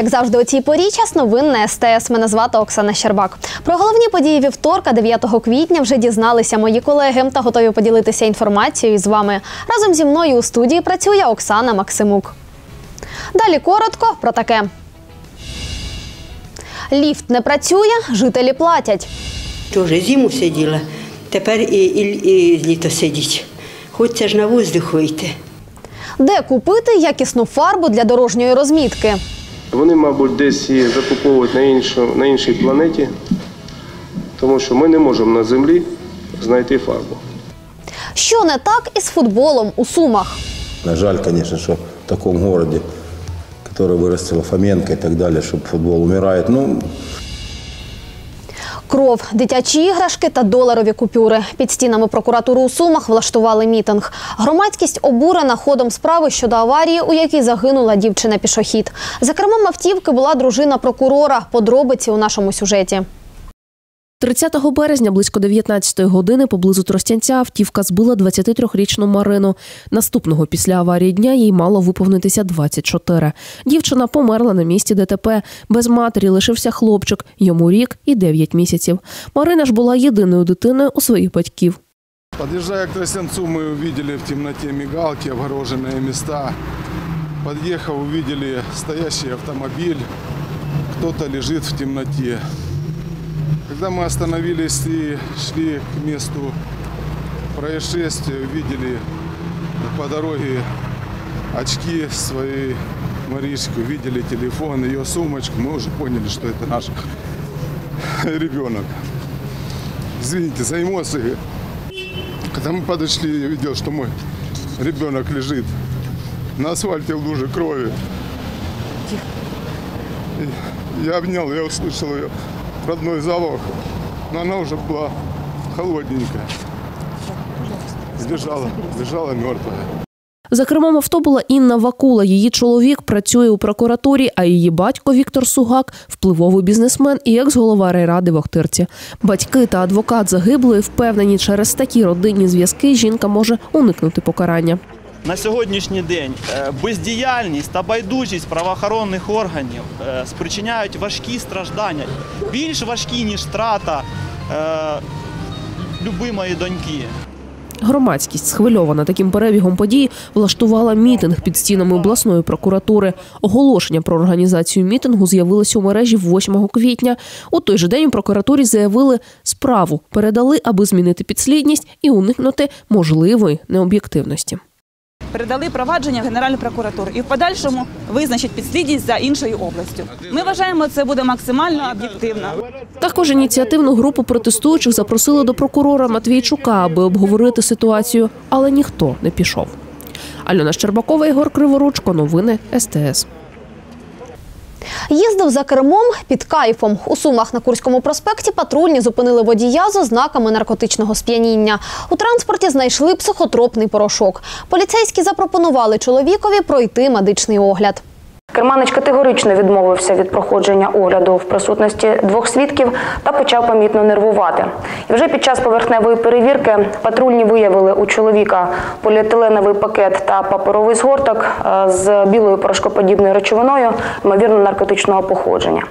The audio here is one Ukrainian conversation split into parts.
Як завжди, у цій порі час новин на СТС. Мене звати Оксана Щербак. Про головні події вівторка, 9 квітня, вже дізналися мої колеги та готові поділитися інформацією з вами. Разом зі мною у студії працює Оксана Максимук. Далі коротко про таке. Ліфт не працює, жителі платять. Тоже зиму сиділа, тепер і, і, і літо сидіть. Хочеться ж на воздух вийти. Де купити якісну фарбу для дорожньої розмітки? Вони, мабуть, десь її закуповують на, іншу, на іншій планеті, тому що ми не можемо на землі знайти фарбу. Що не так із футболом у Сумах? Жаль, конечно, что в таком городе, который вырастила Фоменко и так далее, чтобы футбол умирает. Ну, Кров, дитячі іграшки та доларові купюри. Під стінами прокуратури у Сумах влаштували мітинг. Громадськість обурена ходом справи щодо аварії, у якій загинула дівчина-пішохід. За кермом автівки була дружина прокурора. Подробиці у нашому сюжеті. 30 березня близько 19 години поблизу Тростянця автівка збила 23-річну Марину. Наступного після аварії дня їй мало виповнитися 24. Дівчина померла на місці ДТП. Без матері лишився хлопчик, йому рік і 9 місяців. Марина ж була єдиною дитиною у своїх батьків. Подъезжая к Тростянцу, мы увидели в темноте мигалки, обгороженные места. Подъехав, увидели стоящий автомобиль. Кто-то лежит в темноте. Когда мы остановились и шли к месту происшествия, увидели по дороге очки своей Маришки, увидели телефон, ее сумочку. Мы уже поняли, что это наш ребенок. Извините за эмоции. Когда мы подошли, я видел, что мой ребенок лежит на асфальте в луже крови. Я обнял, я услышал ее родной запах, но она уже была холодненькая. Лежала, лежала мертвая. За кермом авто була Інна Вакула. Її чоловік працює у прокуратурі, а її батько Віктор Сугак впливовий бізнесмен і екс-голова райради в Охтирці. Батьки та адвокат загиблої впевнені, через такі родинні зв'язки жінка може уникнути покарання. На сьогоднішній день е, бездіяльність та байдужість правоохоронних органів е, спричиняють важкі страждання, більш важкі, ніж втрата е, любимої доньки. Громадськість, схвильована таким перебігом подій, влаштувала мітинг під стінами обласної прокуратури. Оголошення про організацію мітингу з'явилося у мережі 8 квітня. У той же день у прокуратурі заявили справу, передали, аби змінити підслідність і уникнути можливої необ'єктивності. Передали провадження в Генеральну прокуратуру і в подальшому визначить підслідність за іншою областю. Ми вважаємо, це буде максимально об'єктивно. Також ініціативну групу протестуючих запросили до прокурора Матвійчука, аби обговорити ситуацію, але ніхто не пішов. Альона Щербакова, Ігор Криворучко. Новини СТС. Їздив за кермом під кайфом. У Сумах на Курському проспекті патрульні зупинили водія з ознаками наркотичного сп'яніння. У транспорті знайшли психотропний порошок. Поліцейські запропонували чоловікові пройти медичний огляд. Керманич категорично відмовився від проходження огляду в присутності двох свідків та почав помітно нервувати. І вже під час поверхневої перевірки патрульні виявили у чоловіка поліетиленовий пакет та паперовий згорток е, з білою порошкоподібною речовиною, ймовірно, наркотичного походження.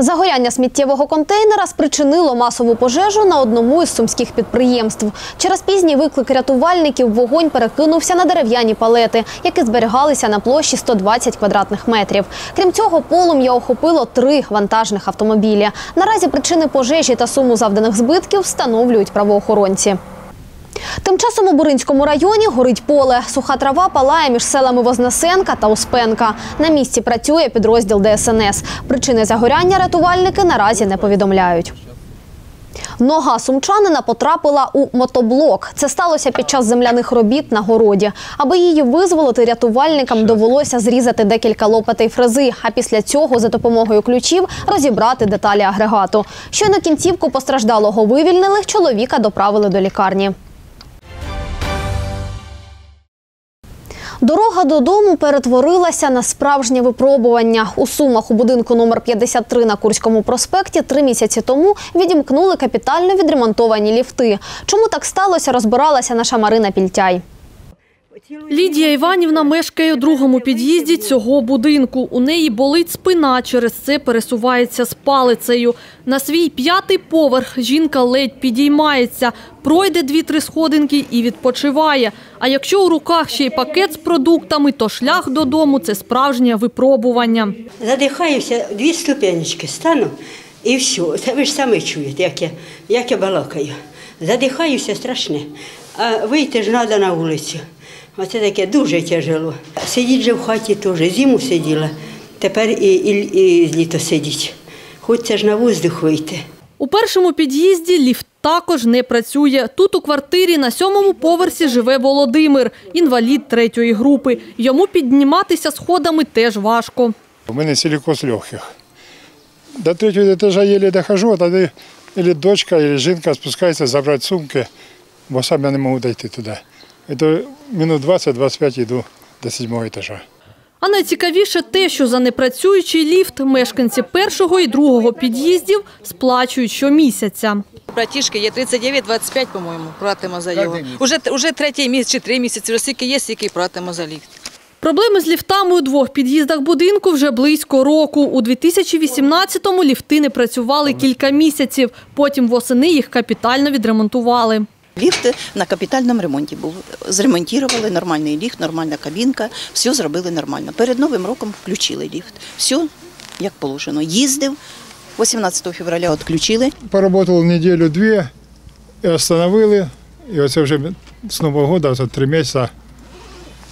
Загоряння сміттєвого контейнера спричинило масову пожежу на одному із сумських підприємств. Через пізній виклик рятувальників вогонь перекинувся на дерев'яні палети, які зберігалися на площі 120 квадратних метрів. Крім цього, полум'я охопило три вантажних автомобілі. Наразі причини пожежі та суму завданих збитків встановлюють правоохоронці. Тим часом у Буринському районі горить поле. Суха трава палає між селами Вознесенка та Успенка. На місці працює підрозділ ДСНС. Причини загоряння рятувальники наразі не повідомляють. Нога сумчанина потрапила у мотоблок. Це сталося під час земляних робіт на городі. Аби її визволити, рятувальникам довелося зрізати декілька лопатей фрези, а після цього за допомогою ключів розібрати деталі агрегату. Щойно кінцівку постраждалого вивільнили, чоловіка доправили до лікарні. Дорога додому перетворилася на справжнє випробування. У Сумах у будинку номер 53 на Курському проспекті три місяці тому відімкнули капітально відремонтовані ліфти. Чому так сталося, розбиралася наша Марина Пільтяй. Лідія Іванівна мешкає у другому під'їзді цього будинку. У неї болить спина, через це пересувається з палицею. На свій п'ятий поверх жінка ледь підіймається, пройде дві-три сходинки і відпочиває. А якщо у руках ще й пакет з продуктами, то шлях додому – це справжнє випробування. Задихаюся, дві ступенечки стану і все. Це ви ж самі чуєте, як я, як я балакаю. Задихаюся страшне. А вийти ж треба на вулицю. Оце таке дуже тяжело. Сидіть же в хаті теж, зиму сиділа, тепер і, і, і літо сидіть. Хочеться ж на воздух вийти. У першому під'їзді ліфт також не працює. Тут у квартирі на сьомому поверсі живе Володимир, інвалід третьої групи. Йому підніматися сходами теж важко. У мене силікоз легких. До третього етажа еле дохожу, а тоді или дочка, или жінка спускається забрати сумки, бо сам я не можу дійти туди. І то минут 20-25 йду до сьомого етажа. А найцікавіше те, що за непрацюючий ліфт мешканці першого і другого під'їздів сплачують щомісяця. Братішки є 39-25, по-моєму, платимо за його. Уже, уже третій місяць чи три місяці, вже скільки є, стільки й платимо за ліфт. Проблеми з ліфтами у двох під'їздах будинку вже близько року. У 2018-му ліфти не працювали кілька місяців. Потім восени їх капітально відремонтували. Ліфт на капітальному ремонті був. Зремонтували нормальний ліфт, нормальна кабінка, все зробили нормально. Перед Новим роком включили ліфт. Все як положено. Їздив, 18 февраля відключили. Поработав неділю-дві, і остановили. І оце вже з Нового року, це три місяці.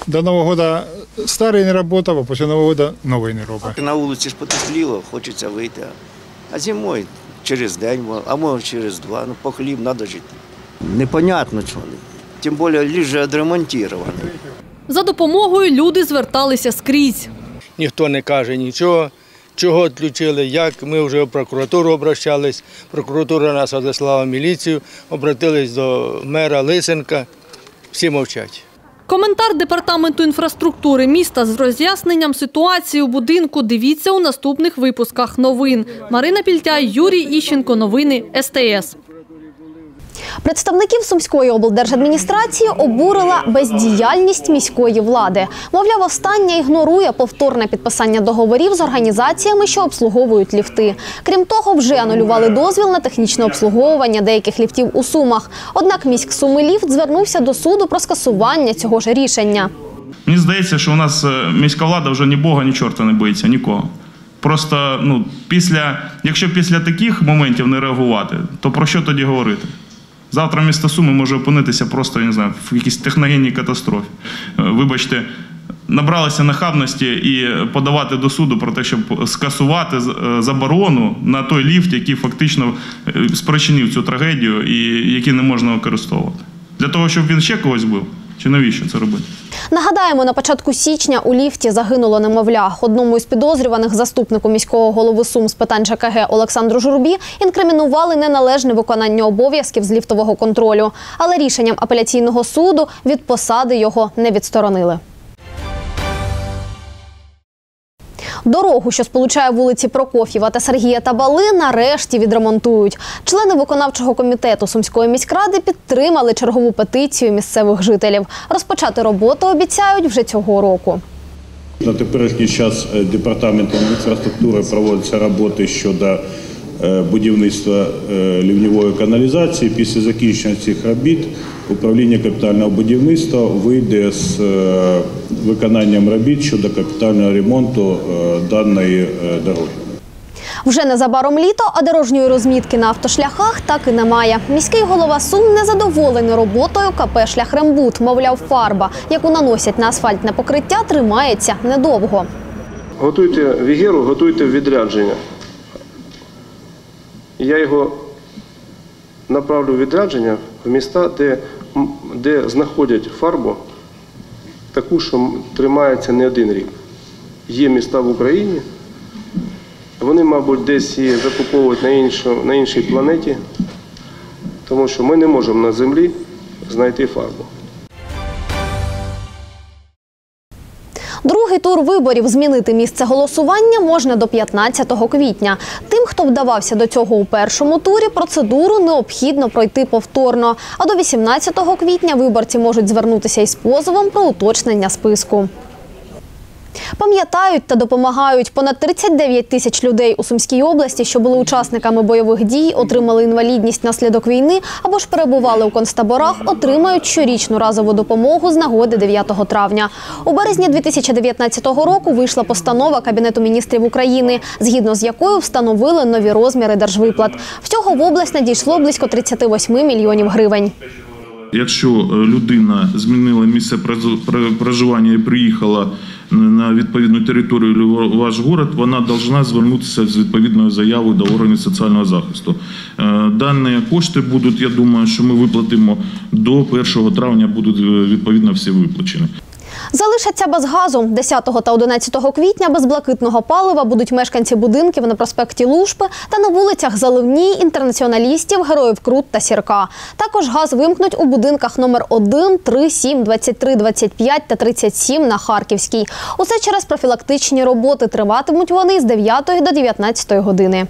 До Нового року старий не працював, а після Нового року новий не робить. На вулиці ж потепліло, хочеться вийти. А зимою через день, а може через два. Ну, по хліб треба жити. Непонятно чого. Тим більше ліж же відремонтований. За допомогою люди зверталися скрізь. Ніхто не каже нічого, чого відключили, як. Ми вже в прокуратуру обращались. Прокуратура нас одіслала в міліцію, обратились до мера Лисенка. Всі мовчать. Коментар департаменту інфраструктури міста з роз'ясненням ситуації у будинку дивіться у наступних випусках новин. Марина Пільтяй, Юрій Іщенко. Новини СТС. Представників Сумської облдержадміністрації обурила бездіяльність міської влади. Мовляв, остання ігнорує повторне підписання договорів з організаціями, що обслуговують ліфти. Крім того, вже анулювали дозвіл на технічне обслуговування деяких ліфтів у Сумах. Однак міськ Суми ліфт звернувся до суду про скасування цього ж рішення. Мені здається, що у нас е, міська влада вже ні Бога, ні чорта не боїться, нікого. Просто, ну, після, якщо після таких моментів не реагувати, то про що тоді говорити? Завтра місто Суми може опинитися просто, я не знаю, в якійсь техногенній катастрофі. Е, Вибачте, набралися нахабності і подавати до суду про те, щоб скасувати е, заборону на той ліфт, який фактично е, спричинив цю трагедію і який не можна використовувати. Для того, щоб він ще когось бив? Чи навіщо це робити? Нагадаємо, на початку січня у ліфті загинуло немовля. Одному із підозрюваних заступнику міського голови Сум з питань ЖКГ Олександру Журбі інкримінували неналежне виконання обов'язків з ліфтового контролю. Але рішенням апеляційного суду від посади його не відсторонили. Дорогу, що сполучає вулиці Прокоф'єва та Сергія Табали, нарешті відремонтують. Члени виконавчого комітету Сумської міськради підтримали чергову петицію місцевих жителів. Розпочати роботу обіцяють вже цього року. На теперішній час е, департаментом інфраструктури проводяться роботи щодо будівництва е, лівньової каналізації. Після закінчення цих робіт управління капітального будівництва вийде з е, виконанням робіт щодо капітального ремонту е, даної е, дороги. Вже незабаром літо, а дорожньої розмітки на автошляхах так і немає. Міський голова Сум незадоволений роботою КП «Шляхрембут». Мовляв, фарба, яку наносять на асфальтне покриття, тримається недовго. Готуйте вігеру, готуйте відрядження. Я його направлю в відрядження в міста, де, де знаходять фарбу, таку, що тримається не один рік. Є міста в Україні. Вони, мабуть, десь її закуповують на, іншу, на іншій планеті, тому що ми не можемо на землі знайти фарбу. Тур виборів змінити місце голосування можна до 15 квітня. Тим, хто вдавався до цього у першому турі, процедуру необхідно пройти повторно. А до 18 квітня виборці можуть звернутися із позовом про уточнення списку. Пам'ятають та допомагають понад 39 тисяч людей у Сумській області, що були учасниками бойових дій, отримали інвалідність наслідок війни або ж перебували у концтаборах, отримають щорічну разову допомогу з нагоди 9 травня. У березні 2019 року вийшла постанова Кабінету міністрів України, згідно з якою встановили нові розміри держвиплат. Всього в область надійшло близько 38 мільйонів гривень. Якщо е, людина змінила місце проживання і приїхала на відповідну територію ваш город, вона повинна звернутися з відповідною заявою до органів соціального захисту. Е, Дані кошти будуть, я думаю, що ми виплатимо до 1 травня, будуть е, відповідно всі виплачені. Залишаться без газу. 10 та 11 квітня без блакитного палива будуть мешканці будинків на проспекті Лушпи та на вулицях Заливній, інтернаціоналістів, героїв Крут та Сірка. Також газ вимкнуть у будинках номер 1, 3, 7, 23, 25 та 37 на Харківській. Усе через профілактичні роботи. Триватимуть вони з 9 до 19 години.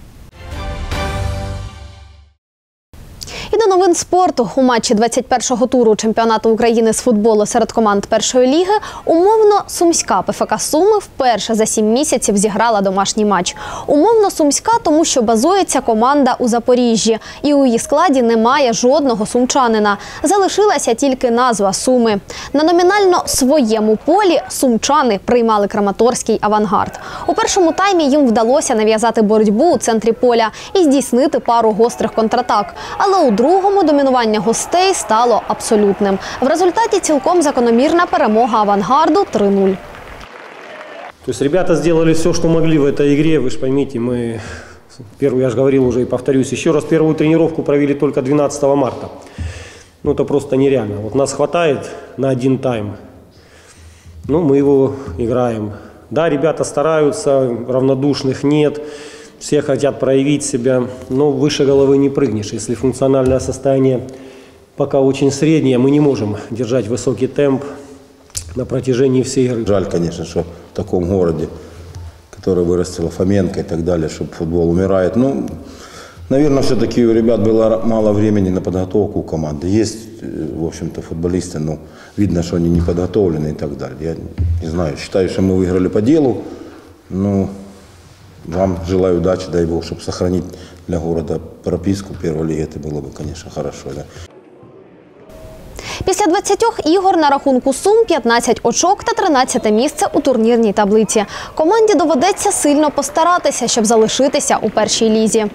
Новин спорту у матчі 21-го туру чемпіонату України з футболу серед команд першої ліги умовно сумська ПФК Суми вперше за сім місяців зіграла домашній матч. Умовно сумська, тому що базується команда у Запоріжжі, і у її складі немає жодного сумчанина. Залишилася тільки назва Суми. На номінально своєму полі сумчани приймали Краматорський авангард. У першому таймі їм вдалося нав'язати боротьбу у центрі поля і здійснити пару гострих контратак. Але у другому домінування гостей стало абсолютним. В результаті цілком закономірна перемога авангарду 3-0. То есть ребята сделали все, что могли в этой игре. Вы же поймите, мы первую, я же говорил уже и повторюсь еще раз, первую тренировку провели только 12 марта. Ну это просто нереально. Вот нас хватает на один тайм. Ну, мы его играем. Да, ребята стараются, равнодушных нет. Все хотят проявить себя, но выше головы не прыгнешь. Если функциональное состояние пока очень среднее, мы не можем держать высокий темп на протяжении всей игры. Жаль, конечно, что в таком городе, который вырастила Фоменко и так далее, что футбол умирает. Ну, наверное, все-таки у ребят было мало времени на подготовку команды. Есть, э, в общем-то, футболисты, но видно, что они не подготовлены и так далее. Я не знаю, считаю, что мы выиграли по делу. Ну, вам желаю удачи, дай Бог, чтобы сохранить для города прописку первой лиги. Это было бы, конечно, хорошо. Да. Після 20 ігор на рахунку Сум 15 очок та 13 місце у турнірній таблиці. Команді доведеться сильно постаратися, щоб залишитися у першій лізі.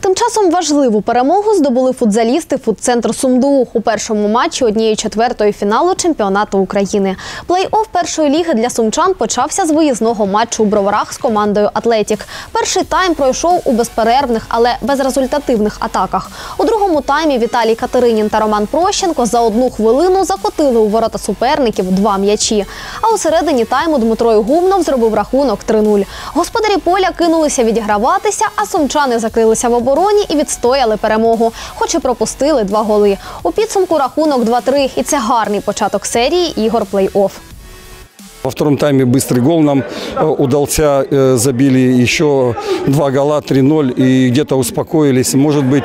Тим часом важливу перемогу здобули футзалісти футцентру Сумду у першому матчі однієї четвертої фіналу чемпіонату України. Плей-офф першої ліги для сумчан почався з виїзного матчу у броварах з командою Атлетік. Перший тайм пройшов у безперервних, але безрезультативних атаках. У другому таймі Віталій Катеринін та Роман Прощенко за одну хвилину закотили у ворота суперників два м'ячі. А у середині тайму Дмитро Гумнов зробив рахунок 3-0. Господарі поля кинулися відіграватися, а сумчани закрилися в обороні і відстояли перемогу, хоч і пропустили два голи. У підсумку рахунок 2-3, і це гарний початок серії ігор плей-офф. Во втором тайме быстрый гол нам э, удался, э, забили еще два гола, 3-0 и где-то успокоились. Может быть,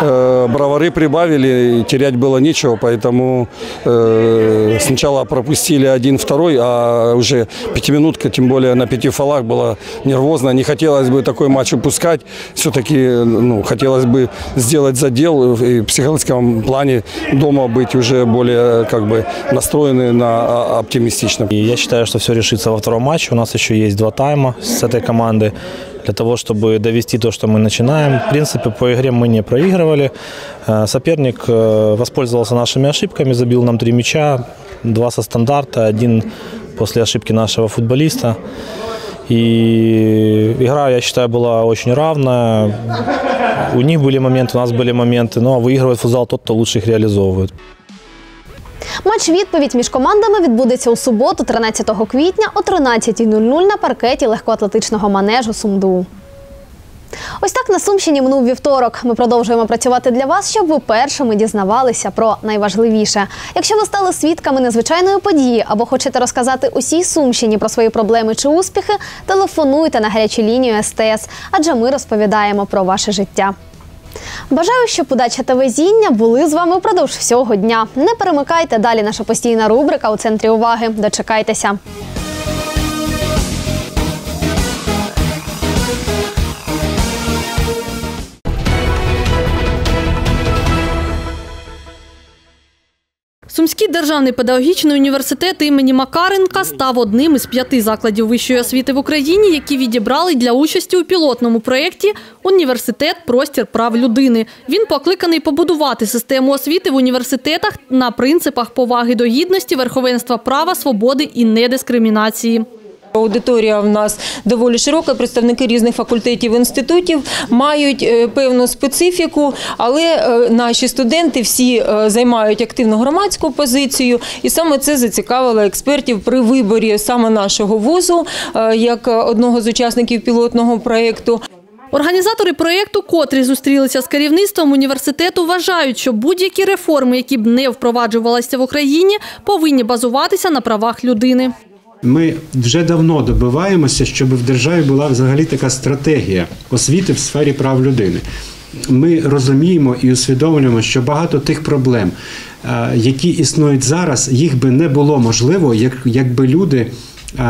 э, бровары прибавили, терять было нечего, поэтому э, сначала пропустили один, второй, а уже пятиминутка, тем более на пяти фолах была нервозно. Не хотелось бы такой матч упускать. Все-таки ну, хотелось бы сделать задел и в психологическом плане дома быть уже более как бы настроены на а, оптимистично. И я считаю, что все решится во втором матче. У нас еще есть два тайма с этой команды для того, чтобы довести то, что мы начинаем. В принципе, по игре мы не проигрывали. Э, Соперник э, воспользовался нашими ошибками, забил нам три мяча, два со стандарта, один после ошибки нашего футболиста. И игра, я считаю, была очень равная. У них были моменты, у нас были моменты, но выигрывает футзал тот, кто лучше их реализовывает. Матч відповідь між командами відбудеться у суботу, 13 квітня о 13.00 на паркеті легкоатлетичного манежу Сумду. Ось так на Сумщині минув вівторок. Ми продовжуємо працювати для вас, щоб ви першими дізнавалися про найважливіше. Якщо ви стали свідками незвичайної події або хочете розказати усій Сумщині про свої проблеми чи успіхи, телефонуйте на гарячу лінію СТС, адже ми розповідаємо про ваше життя. Бажаю, щоб удача та везіння були з вами впродовж всього дня. Не перемикайте далі наша постійна рубрика у центрі уваги. Дочекайтеся. Сумський державний педагогічний університет імені Макаренка став одним із п'яти закладів вищої освіти в Україні, які відібрали для участі у пілотному проєкті Університет Простір прав людини. Він покликаний побудувати систему освіти в університетах на принципах поваги до гідності, верховенства права, свободи і недискримінації. Аудиторія в нас доволі широка, представники різних факультетів інститутів мають е, певну специфіку, але е, наші студенти всі е, займають активну громадську позицію, і саме це зацікавило експертів при виборі саме нашого вузу як одного з учасників пілотного проєкту. Організатори проєкту, котрі зустрілися з керівництвом університету, вважають, що будь-які реформи, які б не впроваджувалися в Україні, повинні базуватися на правах людини. Ми вже давно добиваємося, щоб в державі була взагалі така стратегія освіти в сфері прав людини. Ми розуміємо і усвідомлюємо, що багато тих проблем, е, які існують зараз, їх би не було можливо, якби люди е,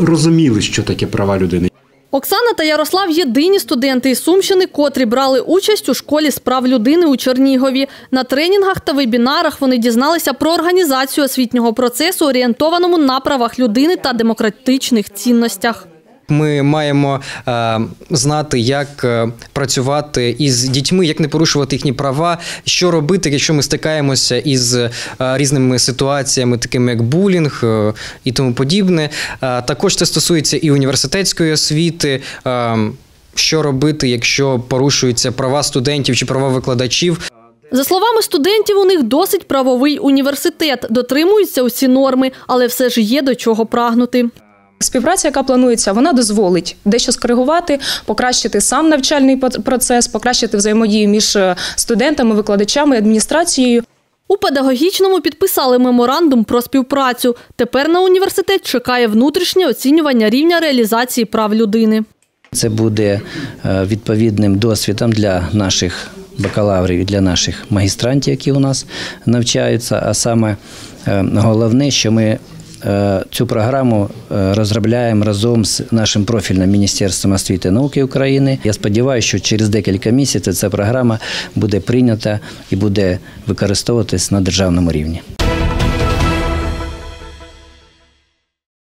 розуміли, що таке права людини. Оксана та Ярослав єдині студенти із Сумщини, котрі брали участь у школі з прав людини у Чернігові. На тренінгах та вебінарах вони дізналися про організацію освітнього процесу, орієнтованому на правах людини та демократичних цінностях. Ми маємо е, знати, як е, працювати із дітьми, як не порушувати їхні права, що робити, якщо ми стикаємося із е, різними ситуаціями, такими як булінг е, і тому подібне. Е, також це стосується і університетської освіти. Е, що робити, якщо порушуються права студентів чи права викладачів? За словами студентів, у них досить правовий університет, дотримуються усі норми, але все ж є до чого прагнути. Співпраця, яка планується, вона дозволить дещо скоригувати, покращити сам навчальний процес, покращити взаємодію між е, студентами, викладачами, адміністрацією. У педагогічному підписали меморандум про співпрацю. Тепер на університет чекає внутрішнє оцінювання рівня реалізації прав людини. Це буде е, відповідним досвідом для наших бакалаврів і для наших магістрантів, які у нас навчаються. А саме е, головне, що ми цю програму розробляємо разом з нашим профільним міністерством освіти і науки України. Я сподіваюся, що через декілька місяців ця програма буде прийнята і буде використовуватись на державному рівні.